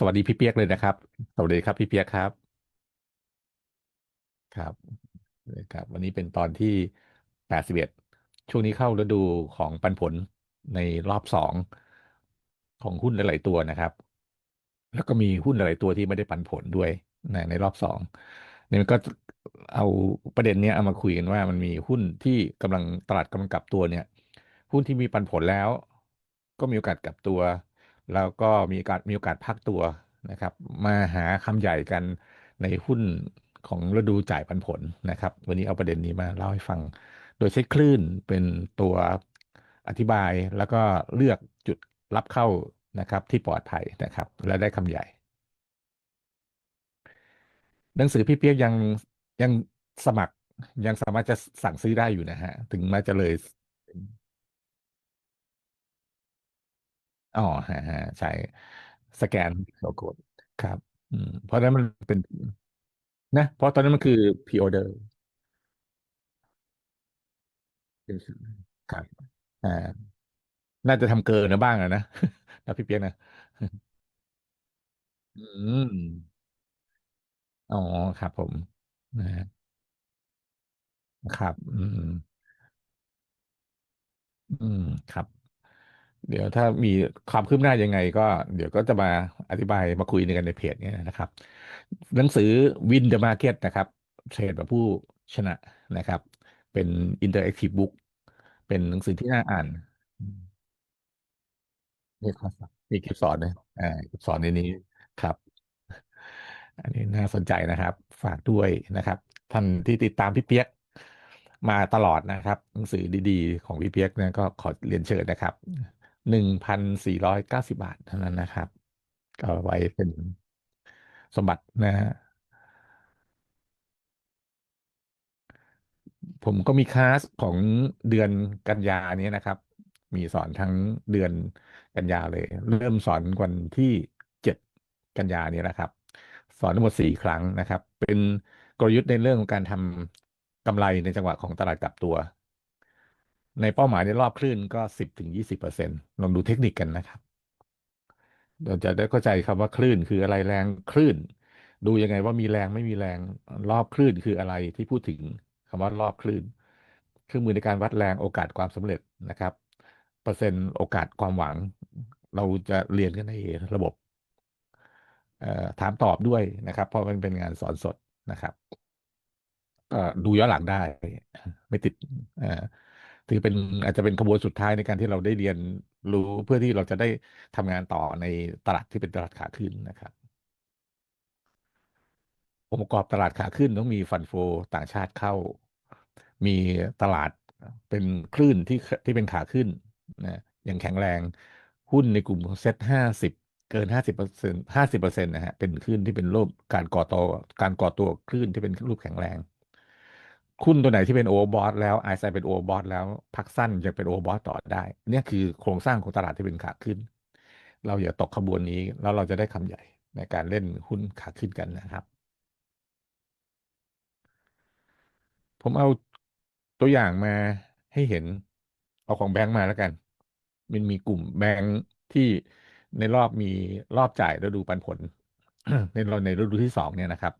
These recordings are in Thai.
สวัสดีพี่เปียกเลยนะครับ สวัสดีครับพี่เปียกครับ ครับครับ วันนี้เป็นตอนที่แปดสิบเอ็ดช่วงนี้เข้าฤดูของปันผลในรอบสองของหุ้นหลาย ๆ ตัวนะครับ แล้วก็มีหุ้นหลาย ๆ ตัวที่ไม่ได้ปันผลด้วยในในรอบสองเนี่ยมันก็เอาประเด็นเนี้ยเอามาคุยกันว่ามันมีหุ้นที่กำลังตลาดกำลังกลับตัวเนี่ย หุ้นที่มีปันผลแล้ว ก็มีโอกาสกลับตัว แล้วก็มีโอกาสมีโอกาสพักตัวนะครับ มาหาคำใหญ่กันในหุ้นของฤดูจ่ายปันผลนะครับ วันนี้เอาประเด็นนี้มาเล่าให้ฟัง โดยใช้คลื่นเป็นตัวอธิบายแล้วก็เลือกจุดรับเข้านะครับที่ปลอดภัยนะครับ และได้คำใหญ่ หนังสือพี่เปียกยังยังสมัครยังสามารถจะสั่งซื้อได้อยู่นะฮะ ถึงแม้จะเลย อ๋อ ฮะฮะใช่ สแกนโลโก้ครับ อืม เพราะฉะนั้นมันเป็น นะ เพราะตอนนั้นมันคือพ r ออเดอร์ครับอ่าน่าจะทำเกินนะบ้างอะนะ นะพี่เปียกนะ อืม อ๋อ ครับผมนะครับ อืม อืม ครับ เดี๋ยวถ้ามีความคืบหน้ายังไงก็เดี๋ยวก็จะมาอธิบายมาคุยกันในเพจเนี้นะครับ หนังสือ Win the Market นะครับเทรดแบบผู้ชนะนะครับ เป็น Interactive Book เป็นหนังสือที่น่าอ่านอืมมีคร์สมีคลิปสอนนะอ่าคลิปสอนในนี้ครับ อันนี้น่าสนใจนะครับ ฝากด้วยนะครับ ท่านที่ติดตามพี่เปียกมาตลอดนะครับ หนังสือดีๆ ของพี่เปียกนะก็ขอเรียนเชิญนะครับ หนึ่งพันสี่ร้อยเก้าสิบบาทเท่านั้นนะครับ ก็ไว้เป็นสมบัตินะฮะผมก็มีคลาสของเดือนกันยานี้นะครับ มีสอนทั้งเดือนกันยาเลย เริ่มสอนวันที่เจ็ดกันยานี้นะครับ สอนทั้งหมดสี่ครั้งนะครับ เป็นกลยุทธ์ในเรื่องของการทำกำไรในจังหวะของตลาดกลับตัว ในเป้าหมายในรอบคลื่นก็สิบถึงยี่สิบเปอร์เซ็นต์ลองดูเทคนิคกันนะครับ เราจะได้เข้าใจคำว่าคลื่นคืออะไรแรงคลื่น ดูยังไงว่ามีแรงไม่มีแรงรอบคลื่นคืออะไรที่พูดถึงคำว่ารอบคลื่น เครื่องมือในการวัดแรงโอกาสความสำเร็จนะครับ เปอร์เซ็นต์โอกาสความหวัง เราจะเรียนกันในระบบถามตอบด้วยนะครับ เพราะมันเป็นงานสอนสดนะครับดูย้อนหลังได้ ไม่ติดอ ถือเป็นอาจจะเป็นขบวนสุดท้ายในการที่เราได้เรียนรู้เพื่อที่เราจะได้ทำงานต่อในตลาดที่เป็นตลาดขาขึ้นนะครับองค์ประกอบตลาดขาขึ้นต้องมีฟันโฟต่างชาติเข้า มีตลาดเป็นคลื่นที่ที่เป็นขาขึ้นนะอย่างแข็งแรงหุ้นในกลุ่มเซ็ตห้าสิบเกินห้าสิบเปอร์เซ็นห้าสิบเปอร์เซ็นต์นะฮะเป็นคลื่นที่เป็นรูปการก่อตัวการก่อตัวคลื่นที่เป็นรูปแข็งแรง หุ้นตัวไหนที่เป็นโอเวอร์บอทแล้วไอซ์เป็นโอเวอร์บอทแล้วพักสั้นยังเป็นโอเวอร์บอทต่อได้ เนี่ยคือโครงสร้างของตลาดที่เป็นขาขึ้น เราอย่าตกขบวนนี้แล้วเราจะได้คำใหญ่ในการเล่นหุ้นขาขึ้นกันนะครับ ผมเอาตัวอย่างมาให้เห็นเอาของแบงก์มาแล้วกัน มันมีกลุ่มแบงก์ที่ในรอบมีรอบจ่ายแล้วดูปันผลในรอบในฤดูที่สองเนี่ยนะครับ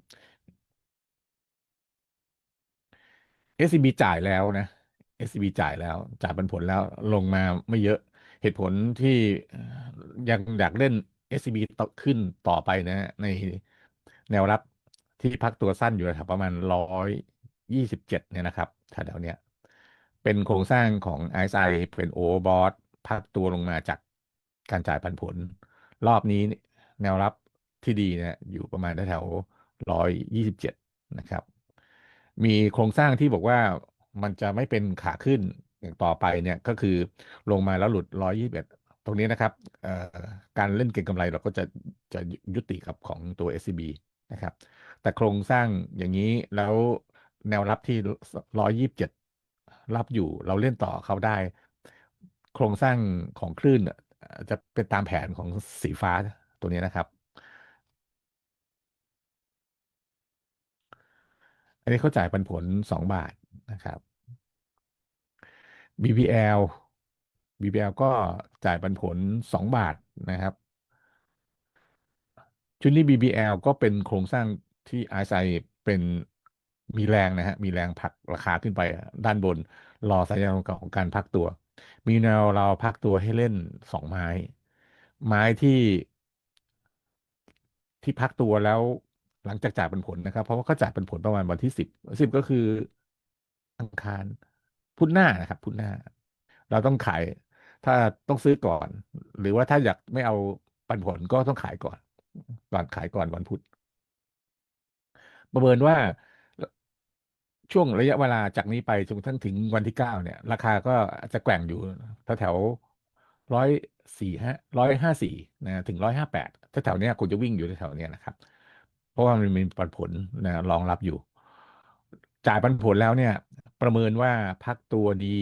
SCB จ่ายแล้วนะ SCB จ่ายแล้ว จ่ายปันผลแล้วลงมาไม่เยอะเหตุผลที่อยังอยากเล่น SCB ต่อขึ้นต่อไปนะ ในแนวรับที่พักตัวสั้นอยู่แถวประมาณร้อยยี่สิบเจ็ดเนี่ยนะครับแถวๆเนี้ยเป็นโครงสร้างของ RSI เป็นโอเวอร์บอทพักตัวลงมาจากการจ่ายปันผล รอบนี้แนวรับที่ดีเนี่ยอยู่ประมาณแถวร้อยยี่สิบเจ็ดนะครับ มีโครงสร้างที่บอกว่ามันจะไม่เป็นขาขึ้นอย่างต่อไปเนี่ยก็คือลงมาแล้วหลุดร้อยยี่สิบเอ็ดตรงนี้นะครับการเล่นเก็งกำไรเราก็จะจะยุติกับของตัว SCB นะครับ แต่โครงสร้างอย่างนี้แล้วแนวรับที่ร้อยยี่สิบเจ็ดรับอยู่เราเล่นต่อเขาได้ โครงสร้างของคลื่นจะเป็นตามแผนของสีฟ้าตัวนี้นะครับ นนี้เขาจ่ายปันผลสองบาทนะครับ BBL BBL ก็จ่ายปันผลสองบาทนะครับ ชุดนี้ BBL ก็เป็นโครงสร้างที่ RSI เป็นมีแรงนะฮะ มีแรงผลักราคาขึ้นไปด้านบน รอสัญญาณของการพักตัว มีแนวเราพักตัวให้เล่นสองไม้ ไม้ที่ที่พักตัวแล้ว หลังจากจ่ายปันผลนะครับ เพราะว่าเขาจ่ายปันผลประมาณวันที่สิบสิบก็คืออังคารพุธหน้านะครับพุธหน้า เราต้องขาย ถ้าต้องซื้อก่อน หรือว่าถ้าอยากไม่เอาปันผลก็ต้องขายก่อน ก่อนขายก่อนวันพุธประเมินว่าช่วงระยะเวลาจากนี้ไปจนทั่งถึงวันที่เก้าเนี่ย ราคาก็จะแกว่งอยู่แถวแถวร้อยสี่ฮะร้อยห้าสี่นะถึงร้อยห้าแปดถ้าแถวเนี้ยคุณจะวิ่งอยู่แถวเนี้ยนะครับ ราะว่ามันมีปันผลนะรองรับอยู่ จ่ายปันผลแล้วเนี่ย ประเมินว่าพักตัวดี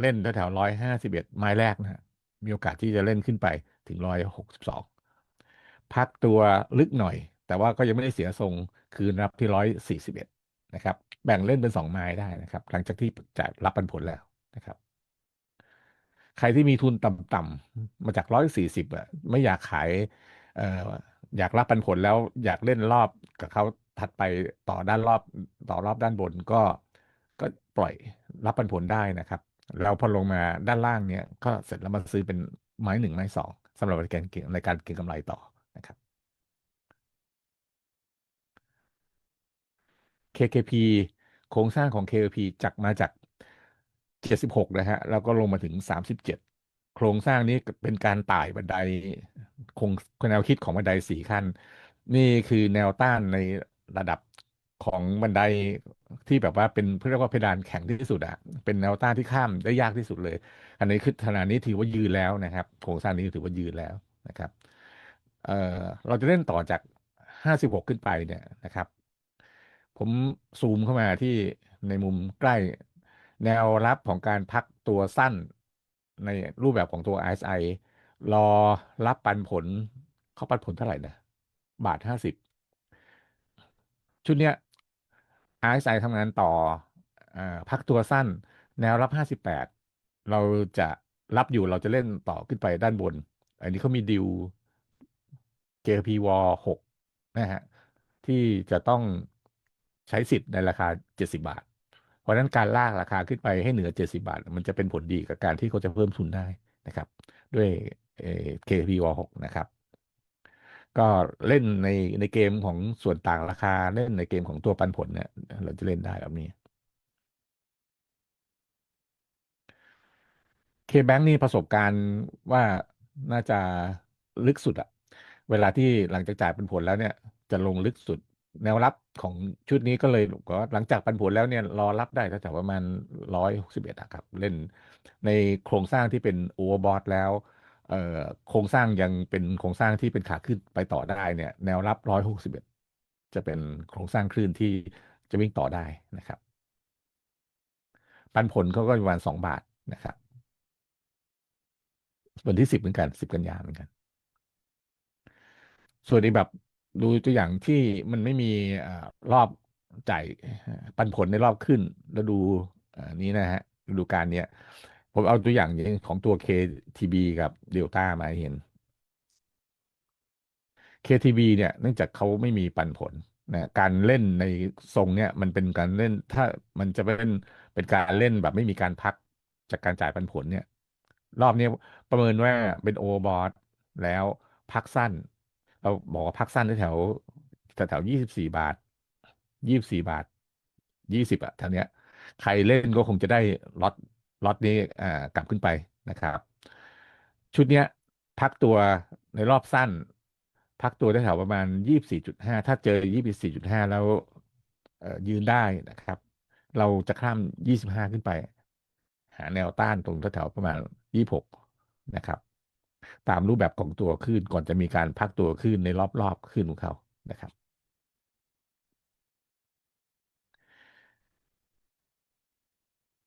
เล่นแถวร้อยห้าสิบเอ็ดไม้แรกนะมีโอกาสที่จะเล่นขึ้นไปถึงร้อยหกสิบสองพักตัวลึกหน่อย แต่ว่าก็ยังไม่ได้เสียทรงคืนรับที่ร้อยสี่สิบเอ็ดนะครับ แบ่งเล่นเป็นสองไม้ได้นะครับ หลังจากที่จะรับปันผลแล้วนะครับ ใครที่มีทุนต่ำๆมาจากร้อยสี่สิบอะไม่อยากขายเอยากรับปันผลแล้วอยากเล่นรอบกับเขาถัดไปต่อด้านรอบต่อรอบด้านบนก็ก็ปล่อยรับปันผลได้นะครับ แล้วพอลงมาด้านล่างเนี่ยก็เสร็จแล้วมาซื้อเป็นไม้หนึ่งไม้สองสำหรับในการเก็งในการเก็งกำไรต่อนะครับ KKP โครงสร้างของ KKP จากมาจาก 76 นะฮะ แล้วก็ลงมาถึง 37 โครงสร้างนี้เป็นการไต่บันไดคงแนวคิดของบันไดสี่ขั้น นี่คือแนวต้านในระดับของบันไดที่แบบว่าเป็นเรียกว่าเพดานแข็งที่สุดอะเป็นแนวต้านที่ข้ามได้ยากที่สุดเลย อันนี้คือขนาดนี้ถือว่ายืนแล้วนะครับ โครงสร้างนี้ถือว่ายืนแล้วนะครับเอ่อเราจะเล่นต่อจาก56ขึ้นไปเนี่ยนะครับ ผมซูมเข้ามาที่ในมุมใกล้ แนวรับของการพักตัวสั้น ในรูปแบบของตัว RSI รอรับปันผลเขาปันผลเท่าไหร่นะ บาทห้าสิบชุดเนี้ย RSI ทำงานต่ออพักตัวสั้น แนวรับห้าสิบแปดเราจะรับอยู่เราจะเล่นต่อขึ้นไปด้านบน อันนี้เขามีดิว JP Wall หกนะฮะ ที่จะต้องใช้สิทธิ์ในราคา 70 บาท ราะนั้นการลากราคาขึ้นไปให้เหนือ 70 บาท มันจะเป็นผลดีกับการที่เขาจะเพิ่มทุนได้นะครับ ด้วย KP Wall 6นะครับ ก็เล่นในในเกมของส่วนต่างราคาเล่นในเกมของตัวปันผลเนี่ยเราจะเล่นได้แบบนี้ K-Bank นี่ประสบการณ์ว่าน่าจะลึกสุดอะเวลาที่หลังจากจ่ายเปันผลแล้วเนี่ย จะลงลึกสุด แนวรับของชุดนี้ก็เลยก็หลังจากปันผลแล้วเนี่ยรอรับได้แถวประมาณร้อยหกสิบเอ็ดครับ เล่นในโครงสร้างที่เป็นโอเวอร์บอทแล้วโครงสร้างยังเป็นโครงสร้างที่เป็นขาขึ้นไปต่อได้เนี่ย แนวรับร้อยหกสิบเอ็ดจะเป็นโครงสร้างคลื่นที่จะวิ่งต่อได้นะครับ ปันผลเขาก็ประมาณสองบาทนะครับวันที่สิบเหมือนกันสิบกันยาเหมือนกัน ส่วนในแบบ ดูตัวอย่างที่มันไม่มีอรอบจ่ายปันผลในรอบขึ้นแล้วดูนี้นะฮะดูการเนี้ยผมเอาตัวอย่างของตัว KTB กับเดลต้ามาเห็น KTB เนี่ยเนื่องจากเขาไม่มีปันผลนะการเล่นในทรงเนี่ยมันเป็นการเล่นถ้ามันจะเป็นเป็นการเล่นแบบไม่มีการพักจากการจ่ายปันผลเนี่ย รอบนี้ประเมินว่าเป็นโอเวอร์บอทแล้วพักสั้น เราบอกว่าพักสั้นแถวแถวยี่สิบสี่บาทยี่สิบสี่บาทยี่สิบอะแถวเนี้ย ใครเล่นก็คงจะได้ล็อตล็อตนี้อ่ากลับขึ้นไปนะครับ ชุดเนี้ย พักตัวในรอบสั้น พักตัวได้แถวประมาณยี่สิบสี่จุดห้าถ้าเจอยี่สิบสี่จุดห้าแล้วยืนได้นะครับ เราจะข้ามยี่สิบห้าขึ้นไป หาแนวต้านตรงแถวประมาณยี่หกนะครับ ตามรูปแบบของตัวขึ้นก่อนจะมีการพักตัวขึ้นในรอบๆขึ้นของเขานะครับ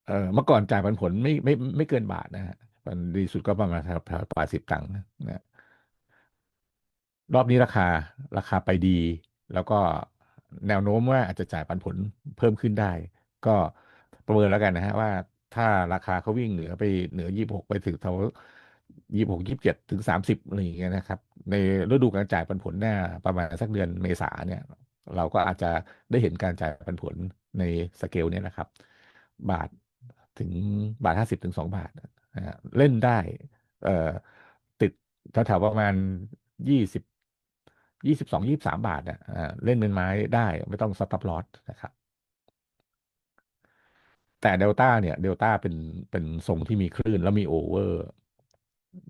เออเมื่อก่อนจ่ายปันผลไม่ไม่ไม่เกินบาทนะฮะมันดีสุดก็ประมาณแถวแปดสิบตังค์นะรอบนี้ราคาราคาไปดี แล้วก็แนวโน้มว่าอาจจะจ่ายปันผลเพิ่มขึ้นได้ ก็ประเมินแล้วกันนะฮะว่าถ้าราคาเขาวิ่งเหนือไปเหนือยี่หกไปถึงแถว ยี่สิบหกยี่สิบเจ็ดถึงสามสิบอะไรอย่างเงี้ยนะครับ ในฤดูการจ่ายปันผลหน้าประมาณสักเดือนเมษาเนี่ย เราก็อาจจะได้เห็นการจ่ายปันผลในสเกลเนี่ยนะครับ บาทถึงบาทห้าสิบถึงสองบาทเล่นได้เอ่อติดแถวๆประมาณยี่สิบยี่สิบสองยี่สิบสามบาทนะอ่าเล่นเป็นไม้ได้ไม่ต้องสต็อปลอสนะครับแต่เดลต้าเนี่ยเดลต้าเป็นเป็นทรงที่มีคลื่นแล้วมีโอเวอร์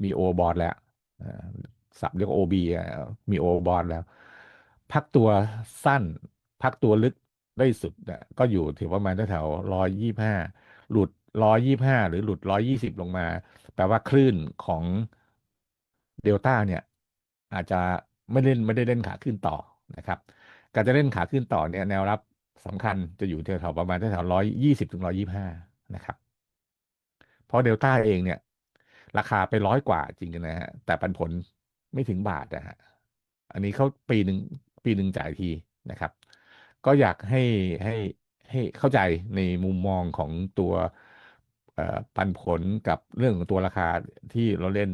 มีโอบอร์ดแล้วอ่าศัพท์เรียกโอบีมีโอบอร์ดแล้ว พักตัวสั้น พักตัวลึกได้สุดเนี่ยก็อยู่ถือประมาณแถวร้อยยี่ห้าหลุดร้อยยี่ห้าหรือหลุดร้อยยี่สิบลงมา แปลว่าคลื่นของเดลต้าเนี่ย อาจจะไม่เล่นไม่ได้เล่นขาขึ้นต่อนะครับ การจะเล่นขาขึ้นต่อเนี่ยแนวรับสำคัญจะอยู่แถวๆประมาณแถวร้อยยี่สิบถึงร้อยยี่ห้านะครับ เพราะเดลต้าเองเนี่ย ราคาไปร้อยกว่าจริงๆนะฮะ แต่ปันผลไม่ถึงบาทนะฮะ อันนี้เขาปีหนึ่งปีหนึ่งจ่ายทีนะครับ ก็อยากให้ให้ให้เข้าใจในมุมมองของตัวปันผลกับเรื่องของตัวราคาที่เราเล่น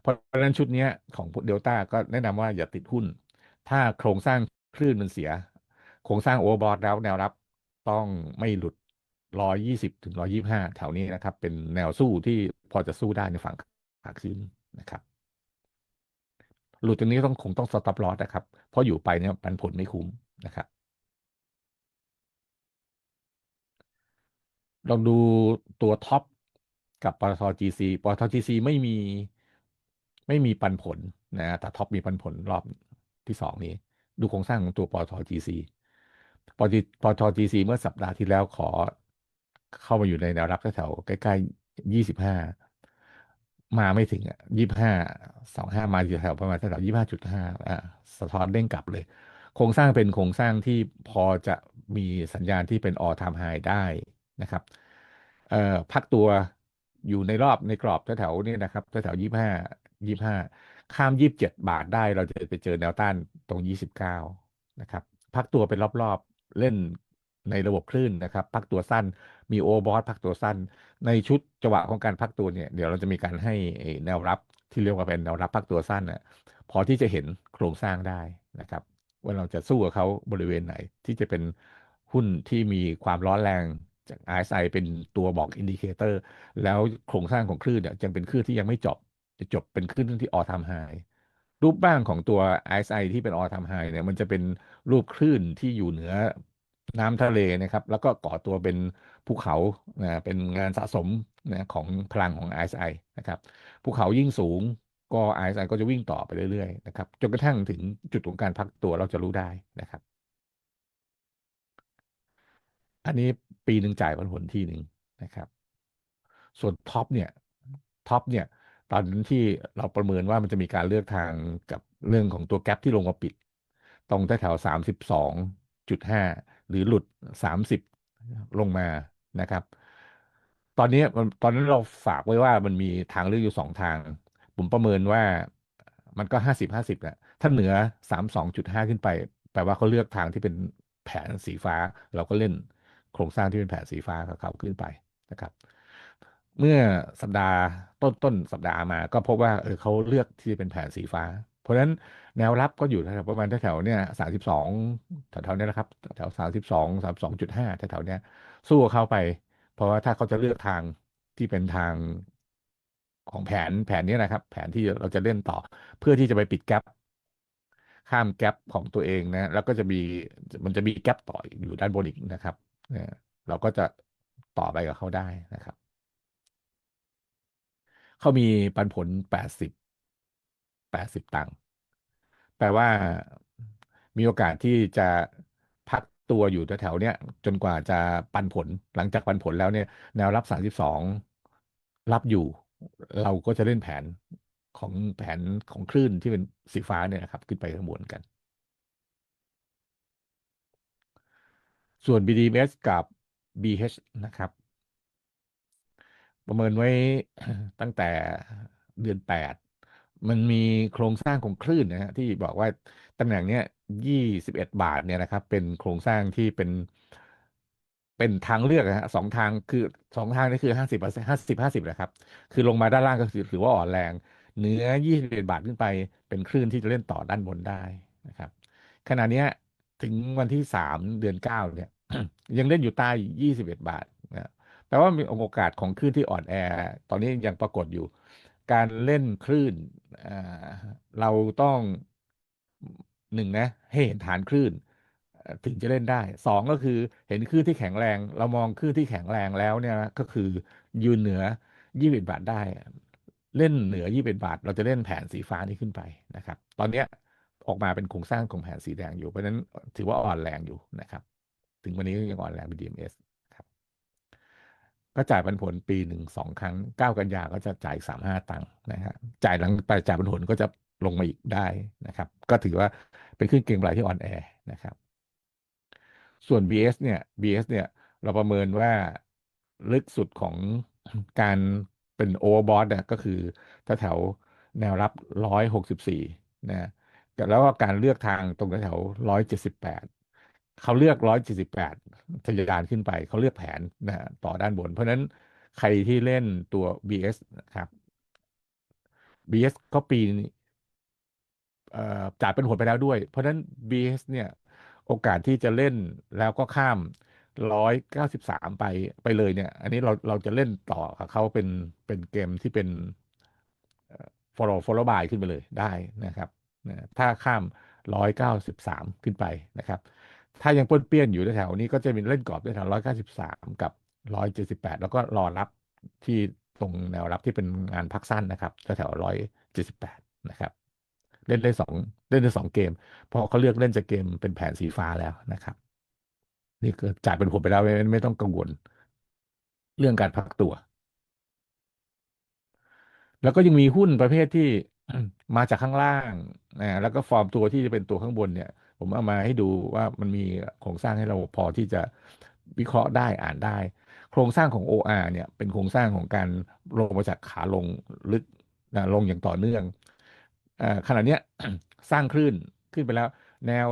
เพราะฉะนั้นชุดนี้ของเดลต้าก็แนะนำว่าอย่าติดหุ้น ถ้าโครงสร้างคลื่นมันเสีย โครงสร้างโอเวอร์บอทแล้วแนวรับต้องไม่หลุดร้อยยี่สิบถึงร้อยี่ห้าแถวนี้นะครับ เป็นแนวสู้ที่ อจะสู้ได้ในฝั่งขาขึ้นนะครับ หลุดตรงนี้ต้องคงต้องสต็อปลอสนะครับ เพราะอยู่ไปเนี่ยปันผลไม่คุ้มนะครับลองดูตัวท็อปกับปตท GC ปตท GC ไม่มีไม่มีปันผลนะแต่ท็อปมีปันผลรอบที่สองนี้ ดูโครงสร้างของตัวปตท GC ปตทปตท GC เมื่อสัปดาห์ที่แล้วขอเข้ามาอยู่ในแนวรับแถวใกล้ๆยี่สิบห้า มาไม่ถึงอะยี่ห้าสองห้ามาอยู่แถวประมาณแถวยี่ห้าจุดห้าอ่าสะท้อนเด้งกลับเลย โครงสร้างเป็นโครงสร้างที่พอจะมีสัญญาณที่เป็น all time high ได้นะครับเอ่อพักตัวอยู่ในรอบในกรอบแถวๆนี้นะครับแถวยี่ห้ายี่ห้าข้ามยี่สิบเจ็ดบาทได้เราจะไปเจอแนวต้านตรงยี่สิบเก้านะครับ พักตัวเป็นรอบๆ เล่น ในระบบคลื่นนะครับพักตัวสั้นมีโอบอสพักตัวสั้น ในชุดจังหวะของการพักตัวเนี่ยเดี๋ยวเราจะมีการให้แนวรับที่เรียกว่าเป็นแนวรับพักตัวสั้นน่ะพอที่จะเห็นโครงสร้างได้นะครับว่าเราจะสู้กับเขาบริเวณไหน ที่จะเป็นหุ้นที่มีความร้อนแรงจาก RSI เป็นตัวบอกอินดิเคเตอร์แล้วโครงสร้างของคลื่นเนี่ยยังเป็นคลื่นที่ยังไม่จบจะจบเป็นคลื่นที่ออทามไฮรูปร่างของตัว RSI ที่เป็นออทามไฮเนี่ยมันจะเป็นรูปคลื่นที่อยู่เหนือ น้ำทะเลนะครับ แล้วก็ก่อตัวเป็นภูเขานะเป็นงานสะสมนะของพลังของ RSI นะครับภูเขายิ่งสูงก็ RSI ก็จะวิ่งต่อไปเรื่อยๆนะครับจนกระทั่งถึงจุดของการพักตัวเราจะรู้ได้นะครับ อันนี้ปีหนึ่งจ่ายปันผลทีหนึ่งนะครับ ส่วนท็อปเนี่ยท็อปเนี่ยตอนนั้นที่เราประเมินว่ามันจะมีการเลือกทางกับเรื่องของตัวแกลบที่ลงมาปิด ตรงแถวสามสิบสองจุดห้า หรือหลุดสามสิบลงมานะครับ ตอนนี้มันตอนนั้นเราฝากไว้ว่ามันมีทางเลือกอยู่สองทาง ผมประเมินว่ามันก็ห้าสิบห้าสิบแหละถ้าเหนือสามสองจุดห้าขึ้นไป แปลว่าเขาเลือกทางที่เป็นแผนสีฟ้า เราก็เล่นโครงสร้างที่เป็นแผนสีฟ้าเขาขึ้นไปนะครับ เมื่อสัปดาห์ต้นต้นสัปดาห์มาก็พบว่าเออเขาเลือกที่จะเป็นแผนสีฟ้า เพราะฉะนั้นแนวรับก็อยู่แถวๆประมาณแถวๆเนี่ยสามสิบสองแถวๆนี้นะครับแถวสามสิบสองสามสองจุดห้าแถวๆนี้สู้เขาไป เพราะว่าถ้าเขาจะเลือกทางที่เป็นทางของแผนแผนนี้นะครับ แผนที่เราจะเล่นต่อ เพื่อที่จะไปปิดแกลบข้ามแกลบของตัวเองนะ แล้วก็จะมีมันจะมีแกลบต่ออยู่ด้านบนอีกนะครับเนี่ยเราก็จะต่อไปกับเขาได้นะครับ เขามีปันผลแปดสิบ แปดสิบตังค์แปลว่ามีโอกาสที่จะพักตัวอยู่แถวๆเนี้ยจนกว่าจะปันผลหลังจากปันผลแล้วเนี่ยแนวรับสามสิบสองรับอยู่ เราก็จะเล่นแผนของแผนของคลื่นที่เป็นสีฟ้าเนี่ยนะครับ ขึ้นไปข้างบนกัน ส่วน BDMs กับ BH นะครับ ประเมินไว้ตั้งแต่เดือนแปด มันมีโครงสร้างของคลื่นนะฮะที่บอกว่าตำแหน่งเนี้ยยี่สิบเอ็ดบาทเนี่ยนะครับ เป็นโครงสร้างที่เป็น เป็นทางเลือกนะฮะสองทางคือสองทางนี่คือห้าสิบเปอร์เซ็นต์ห้าสิบห้าสิบนะครับ คือลงมาด้านล่างก็คือถือว่าอ่อนแรงเหนือยี่สิบเอ็ดบาทขึ้นไปเป็นคลื่นที่จะเล่นต่อด้านบนได้นะครับ ขณะเนี้ยถึงวันที่สามเดือนเก้าเนี่ย ยังเล่นอยู่ใต้ยี่สิบเอ็ดบาทนะแปลว่ามีโอกาสของคลื่นที่อ่อนแอ ตอนนี้ยังปรากฏอยู่ การเล่นคลื่นเราต้องหนึ่งนะให้เห็นฐานคลื่น ถึงจะเล่นได้สองก็คือเห็นคลื่นที่แข็งแรง เรามองคลื่นที่แข็งแรงแล้วเนี่ยก็คือยืนเหนือยี่สิบบาทได้ เล่นเหนือยี่สิบบาท เราจะเล่นแผนสีฟ้านี้ขึ้นไปนะครับ ตอนเนี้ยออกมาเป็นโครงสร้างของแผนสีแดงอยู่เพราะฉะนั้นถือว่าอ่อนแรงอยู่นะครับ ถึงวันนี้ยังอ่อนแรงเป็น DMS ก็จ่ายปันผลปีหนึ่งสองครั้งเก้ากันยาก็จะจ่ายสามห้าตังค์นะฮะจ่ายหลังไปจ่ายปันผลก็จะลงมาอีกได้นะครับ ก็ถือว่าเป็นขึ้นเก็งไรที่ออนแอร์นะครับ ส่วน BS เนี่ย BS เนี่ยเราประเมินว่าลึกสุดของการเป็นโอเวอร์บอทเนี่ยก็คือแถวแนวรับร้อยหกสิบสี่นะแล้วก็การเลือกทางตรงแถวร้อยเจ็ดสิบแปด เขาเลือกร้อยเจ็ดสิบแปดทะยานขึ้นไป เขาเลือกแผนนะต่อด้านบน เพราะนั้นใครที่เล่นตัว BS นะครับ BS ก็ปีจ่ายเป็นผลไปแล้วด้วย เพราะนั้น BS เนี่ยโอกาสที่จะเล่นแล้วก็ข้ามร้อยเก้าสิบสามไปไปเลยเนี่ย อันนี้เราเราจะเล่นต่อกับเขาเป็นเป็นเกมที่เป็นเอ่อ follow follow by ขึ้นไปเลยได้นะครับนะถ้าข้ามร้อยเก้าสิบสามขึ้นไปนะครับ ถ้ายังป้วนเปี้ยนอยู่แถวๆนี้ก็จะมีเล่นกรอบแถวร้อยเก้าสิบสามกับร้อยเจ็ดสิบแปดแล้วก็รอรับที่ตรงแนวรับที่เป็นงานพักสั้นนะครับแถวร้อยเจ็ดสิบแปดนะครับ เล่นได้สองเล่นได้สองเกม เพราะเขาเลือกเล่นจากเกมเป็นแผนสีฟ้าแล้วนะครับ นี่ก็จ่ายเป็นผลไปแล้วไม่ไม่ต้องกังวล เรื่องการพักตัว แล้วก็ยังมีหุ้นประเภทที่มาจากข้างล่างนะแล้วก็ฟอร์มตัวที่จะเป็นตัวข้างบนเนี่ย ผมเอามาให้ดูว่ามันมีโครงสร้างให้เราพอที่จะวิเคราะห์ได้อ่านได้ โครงสร้างของ OR เนี่ยเป็นโครงสร้างของการลงมาจากขาลงลึกนะลงอย่างต่อเนื่องอ่าขณะเนี้ยสร้างคลื่นขึ้นไปแล้ว แนว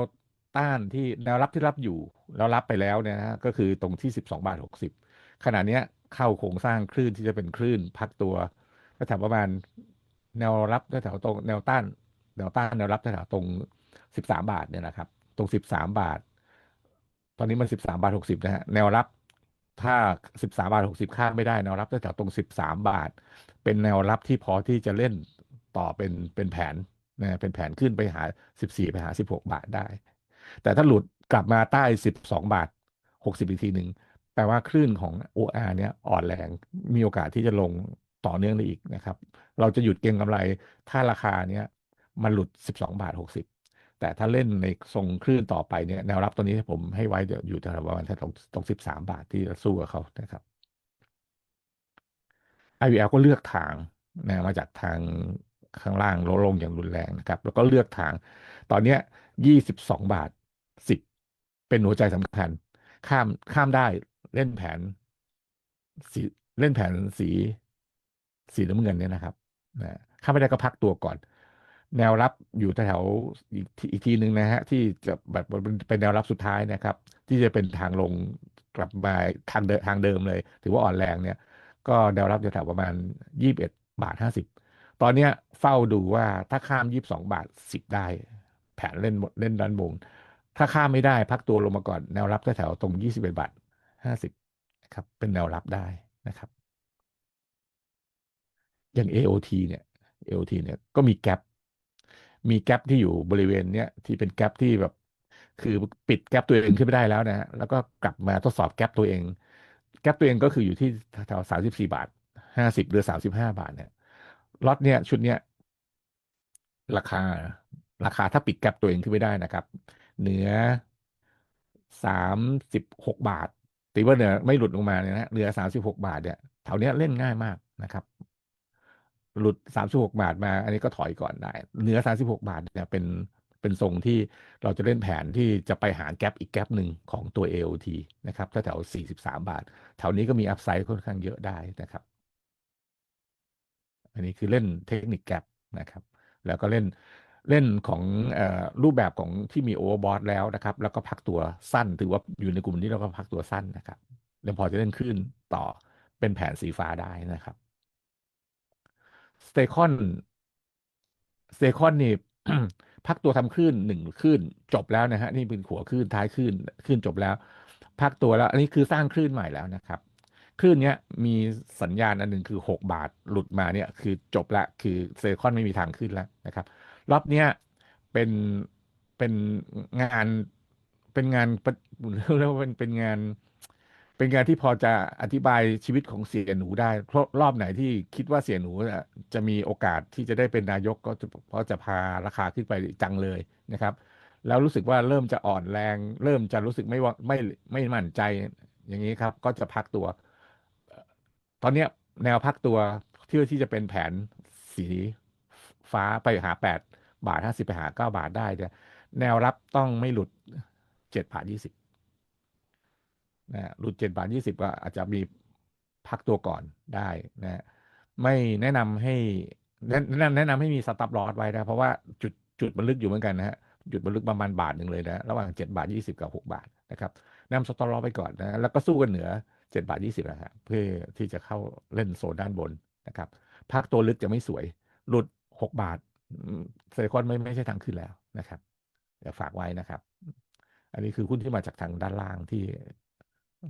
ต้านที่แนวรับที่รับอยู่แล้วรับไปแล้วเนี่ยนะก็คือตรงที่ 12บาท60ขณะเนี้ยเข้าโครงสร้างคลื่นที่จะเป็นคลื่นพักตัวก็แถวประมาณแนวรับแถวตรงแนวต้านแนวต้านแนวรับแถวตรง 13บสามบาทเนี่ยนะครับ ตรง13บสามบาท ตอนนี้มัน13บสามบาท60นะฮะแนวรับถ้า13บสาบาท60ข้ามไม่ได้แนวรับแถวๆตรง13บสามบาท เป็นแนวรับที่พอที่จะเล่นต่อเป็นเป็นแผนนะเป็นแผนขึ้นไปหา14ไปหา16บหกบาทได้ แต่ถ้าหลุดกลับมาใต้12บสองบาท60อีกทีหนึ่งแปลว่าคลื่นของ OR เนี้ยอ่อนแรงมีโอกาสที่จะลงต่อเนื่องได้อีกนะครับ เราจะหยุดเก็งกำไรถ้าราคาเนี้ยมันหลุด 12 บาท 60 แต่ถ้าเล่นในทรงคลื่นต่อไปเนี่ยแนวรับตัวนี้ผมให้ไว้อยู่แถวประมาณตรงตรง13บสามบาทที่จะสู้กับเขานะครับ IVL ก็เลือกทางนะมาจากทางข้างล่างลดลงอย่างรุนแรงนะครับ แล้วก็เลือกทาง ตอนเนี้ย22บสองบาท10เป็นหัวใจสำคัญ ข้ามข้ามได้เล่นแผนสีเล่นแผนสีสีน้ำเงินเนี่ยนะครับนะข้ามไม่ได้ก็พักตัวก่อน แนวรับอยู่แถวอีกทีอีกทีหนึ่งนะฮะ ที่จะแบบเป็นแนวรับสุดท้ายนะครับ ที่จะเป็นทางลงกลับมาทางเดิมทางเดิมเลย ถือว่าอ่อนแรงเนี่ย ก็แนวรับจะแถวประมาณ21บเอ็ดบาท50ตอนเนี้ยเฝ้าดูว่าถ้าข้าม22บสองบาท10ได้ แผนเล่นหมดเล่นด้านบนถ้าข้ามไม่ได้พักตัวลงมาก่อนแนวรับแถวๆตรง21บเอ็ดบาท50นะครับ เป็นแนวรับได้นะครับ อย่าง AOT เนี่ย AOT เนี่ยก็มีแกลบ มีแกลบที่อยู่บริเวณเนี้ยที่เป็นแกลบที่แบบ คือปิดแกลบตัวเองขึ้นไม่ได้แล้วนะฮะแล้วก็กลับมาทดสอบแกลบตัวเอง แกลบตัวเองก็คืออยู่ที่แถวสามสิบสี่บาทห้าสิบหรือสามสิบห้าบาทเนี่ยล็อตเนี่ยชุดเนี้ยราคาราคาถ้าปิดแกลบตัวเองขึ้นไม่ได้นะครับ เหนือสามสิบหกบาทตีว่าเหนือไม่หลุดลงมาเนี่ยนะเหนือสามสิบหกบาทเนี่ยแถวเนี้ยเล่นง่ายมากนะครับ หลุดสามสิบหกบาทมา อันนี้ก็ถอยก่อนได้ เหนือสามสิบหกบาทเนี่ยเป็นเป็นทรงที่เราจะเล่นแผนที่จะไปหาแกลบอีกแกลบหนึ่งของตัว AOT นะครับถ้าแถวสี่สิบสามบาท แถวนี้ก็มีอัพไซด์ค่อนข้างเยอะได้นะครับ อันนี้คือเล่นเทคนิคแกลบนะครับ แล้วก็เล่นเล่นของอรูปแบบของที่มีโอเวอร์บอทแล้วนะครับ แล้วก็พักตัวสั้น ถือว่าอยู่ในกลุ่มนี้เราก็พักตัวสั้นนะครับยังพอจะเล่นคลื่นต่อเป็นแผนสีฟ้าได้นะครับ สเตคอนสเตคอนนี่พักตัวทำคลื่นหนึ่งคลื่นจบแล้วนะฮะนี่เป็นหัวคลื่นท้ายคลื่นคลื่นจบแล้ว พักตัวแล้ว อันนี้คือสร้างคลื่นใหม่แล้วนะครับคลื่นเนี้ยมีสัญญาณอันหนึ่งคือ 6 บาทหลุดมาเนี่ยคือจบละคือเซคอนไม่มีทางขึ้นแล้วนะครับรอบเนี้ยเป็นเป็นงานเป็นงานเรียกว่าเป็นเป็นงาน เป็นงานที่พอจะอธิบายชีวิตของเสียหนูได้ เพราะรอบไหนที่คิดว่าเสียหนูจะมีโอกาสที่จะได้เป็นนายกก็เพราะจะพาราคาขึ้นไปจังเลยนะครับ แล้วรู้สึกว่าเริ่มจะอ่อนแรง เริ่มจะรู้สึกไม่ไม่ไม่มั่นใจอย่างนี้ครับ ก็จะพักตัว ตอนเนี้ยแนวพักตัวที่ที่จะเป็นแผนสีฟ้าไปหาแปดบาทห้าสิบไปหาเก้าบาทได้เนี่ยแนวรับต้องไม่หลุดเจ็ดบาทยี่สิบ นะหลุดเจ็ดบาทยี่สิบก็อาจจะมีพักตัวก่อนได้นะไม่แนะนำให้แนะแนะนำแนะนำให้มีสต็อปลอสไว้นะ เพราะว่าจุดจุดมันลึกอยู่เหมือนกันนะฮะจุดมันลึกประมาณบาทหนึ่งเลยนะ ระหว่างเจ็ดบาทยี่สิบกับหกบาทนะครับนำสต็อปลอสไปก่อนนะแล้วก็สู้กันเหนือเจ็ดบาทยี่สิบนะฮะเพื่อที่จะเข้าเล่นโซนด้านบนนะครับพักตัวลึกจะไม่สวย หลุดหกบาทเซคอนไม่ไม่ใช่ทางขึ้นแล้วนะครับเดี๋ยวฝากไว้นะครับ อันนี้คือหุ้นที่มาจากทางด้านล่างที่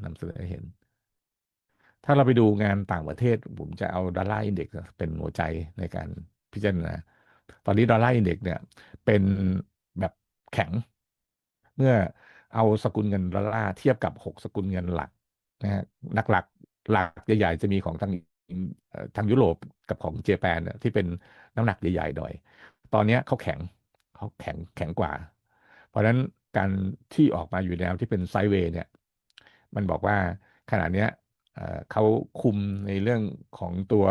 นำเสนอให้เห็น ถ้าเราไปดูงานต่างประเทศ ผมจะเอาดอลลาร์อินเด็กซ์เป็นหัวใจในการพิจารณาตอนนี้ดอลลาร์อินเด็กซ์เนี่ย เป็นแบบแข็ง เมื่อเอาสกุลเงินดอลลาร์เทียบกับ6สกุลเงินหลักนะฮะนักหลักหลักใหญ่ๆจะมีของทางทางยุโรปกับของเจแปนเนี่ยที่เป็นน้ำหนักใหญ่ๆหน่อย ตอนนี้เขาแข็งเขาแข็งแข็งกว่า เพราะฉะนั้นการที่ออกมาอยู่แนวที่เป็นไซเวย์เนี่ย มันบอกว่าขณะนี้เขาคุมในเรื่องของตัว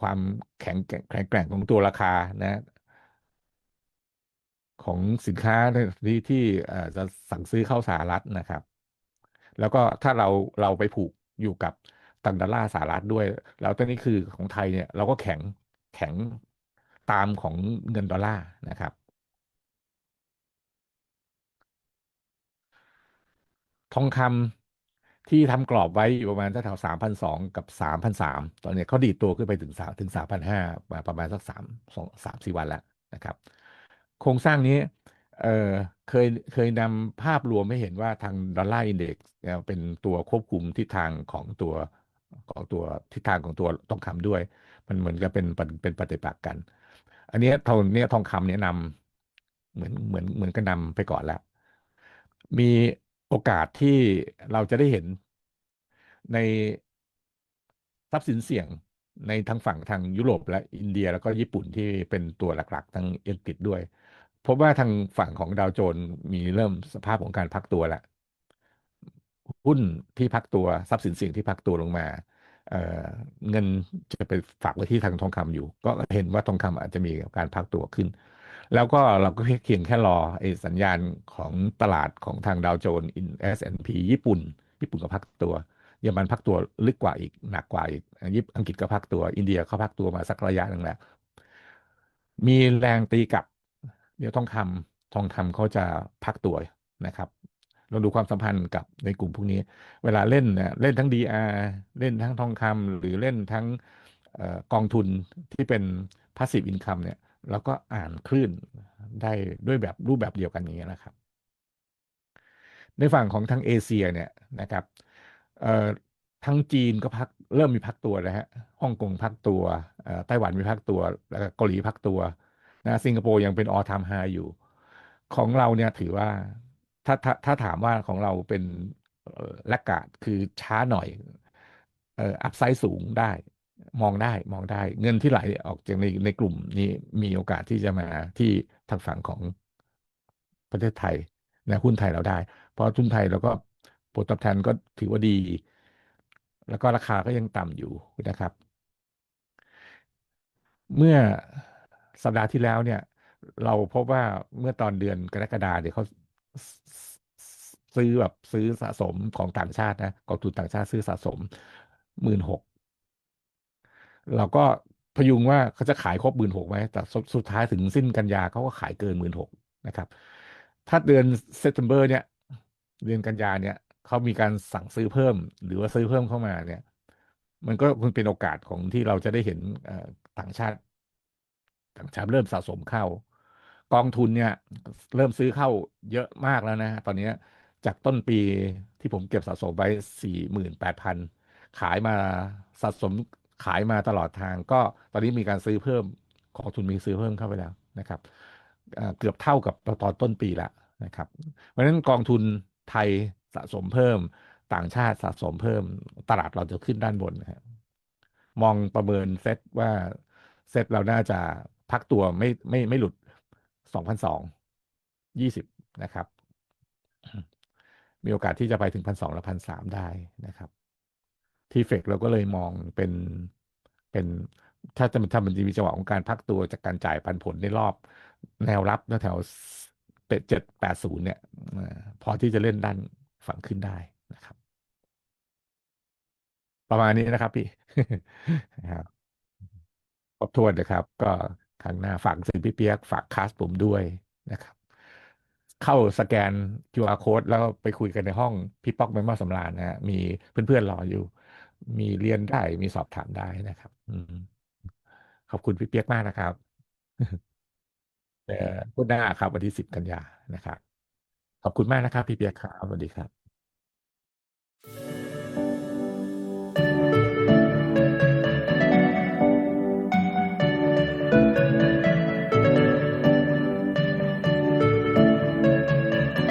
ความแข็งแข็งแกร่งของตัวราคานะของสินค้าที่ที่จะสั่งซื้อเข้าสหรัฐนะครับ แล้วก็ถ้าเราเราไปผูกอยู่กับตังดอลลาร์สหรัฐด้วย แล้วตอนนี้คือของไทยเนี่ยเราก็แข็งแข็งตามของเงินดอลลาร์นะครับ ทองคำที่ทำกรอบไว้อยู่ประมาณแถวสามพันสองกับสามพันสามตอนนี้เขาดีดตัวขึ้นไปถึงสามถึงสามพันห้ามาประมาณสักสามสองสามสี่วันแล้วนะครับ โครงสร้างนี้เออเคยเคยนำภาพรวมให้เห็นว่าทางดอลลาร์อินเด็กซ์เป็นตัวควบคุมทิศทางของตัวของตัวทิศทางของตัวทองคำด้วย มันเหมือนกับเป็นเป็นปฏิปักษ์กัน อันนี้ทองเนี้ยทองคำเนี้ยนำเหมือนเหมือนเหมือนกันนำไปก่อนแล้ว มี โอกาสที่เราจะได้เห็นในทรัพย์สินเสี่ยงในทางฝั่งทางยุโรปและอินเดียแล้วก็ญี่ปุ่นที่เป็นตัวหลักๆ ทั้งอังกฤษด้วย พบว่าทางฝั่งของดาวโจนส์มีเริ่มสภาพของการพักตัวแล้วหุ้นที่พักตัวทรัพย์สินเสี่ยงที่พักตัวลงมาเเงินจะไปฝากไว้ที่ทางทองคำอยู่ ก็เห็นว่าทองคำอาจจะมีการพักตัวขึ้น แล้วก็เราก็เพียงแค่รอไอ้สัญญาณของตลาดของทางดาวโจนส์อินเอสแอนด์พีญี่ปุ่น ญี่ปุ่นก็พักตัวเยอรมันพักตัวลึกกว่าอีกหนักกว่าอีกยิปอังกฤษก็พักตัว อินเดียเขาพักตัวมาสักระยะหนึ่งแล้ว มีแรงตีกลับ เดี๋ยวทองคำทองคำเขาจะพักตัวนะครับเราดูความสัมพันธ์กับในกลุ่มพวกนี้ เวลาเล่นเนี่ยเล่นทั้ง DR เล่นทั้งทองคำหรือเล่นทั้งกองทุนที่เป็น passive income เนี่ย เราก็อ่านคลื่นได้ด้วยแบบรูปแบบเดียวกันนี้นะครับ ในฝั่งของทางเอเชียเนี่ยนะครับทั้งจีนก็พักเริ่มมีพักตัวแล้วฮะฮ่องกงพักตัวไต้หวันมีพักตัว แล้วก็เกาหลีพักตัวนะสิงคโปร์ยังเป็นออทามไฮอยู่ ของเราเนี่ยถือว่าถ้าถ้าถ้าถามว่าของเราเป็นแลกกาดคือช้าหน่อยอัพไซด์สูงได้ มองได้มองได้เงินที่ไหลออกจากในในกลุ่มนี้มีโอกาสที่จะมาที่ทางฝั่งของประเทศไทยนะหุ้นไทยเราได้ เพราะหุ้นไทยเราก็ผลตอบแทนก็ถือว่าดี แล้วก็ราคาก็ยังต่ำอยู่นะครับ เมื่อสัปดาห์ที่แล้วเนี่ย เราพบว่าเมื่อตอนเดือนกรกฎาเดี๋ยวเขาซื้อแบบซื้อสะสมของต่างชาตินะกองทุนต่างชาติซื้อสะสมหมื่นหก เราก็พยุงว่าเขาจะขายครบหมื่นหกไหมแต่สุดท้ายถึงสิ้นกันยาเขาก็ขายเกินหมื่นหกนะครับ ถ้าเดือนเซปเทมเบอร์เนี่ย เดือนกันยาเนี่ยเขามีการสั่งซื้อเพิ่ม หรือว่าซื้อเพิ่มเข้ามาเนี่ย มันก็มันเป็นโอกาสของที่เราจะได้เห็นอ่อต่างชาติ ต่างชาติเริ่มสะสมเข้า กองทุนเนี่ย เริ่มซื้อเข้าเยอะมากแล้วนะ ตอนนี้จากต้นปีที่ผมเก็บสะสมไว้สี่หมื่นแปดพันขายมาสะสม ขายมาตลอดทาง ก็ตอนนี้มีการซื้อเพิ่มกองทุนมีซื้อเพิ่มเข้าไปแล้วนะครับเกือบเท่ากับตอนต้นปีแล้วนะครับ เพราะฉะนั้นกองทุนไทยสะสมเพิ่ม ต่างชาติสะสมเพิ่ม ตลาดเราจะขึ้นด้านบนนะครับมองประเมินเซตว่าเซตเราน่าจะพักตัวไม่ไม่ไม่หลุดสองพันสองยี่สิบนะครับ มีโอกาสที่จะไปถึงพันสองและพันสามได้นะครับ ทีเฟกเราก็เลยมองเป็นเป็นถ้าจะถ้ามันจะมีจังหวะของการพักตัวจากการจ่ายปันผลในรอบแนวรับแถวเป็ดเจ็ดแปดศูนย์เนี่ยพอที่จะเล่นด้านฝั่งขึ้นได้นะครับ ประมาณนี้นะครับพี่ครับครบถ้วนนะครับ ก็ครั้งหน้าฝากสินพี่เปียกฝากคลาสผมด้วยนะครับ เข้าสแกน QR code แล้วไปคุยกันในห้องพี่ป๊อกเมมเบอร์สำราญนะฮะมีเพื่อนๆรออยู่ มีเรียนได้มีสอบถามได้นะครับ อืมขอบคุณพี่เปียกมากนะครับเอ่อพุธหน้าครับวันที่สิบกันยานะครับ ขอบคุณมากนะครับ พี่เปียกครับสวัสดีครับ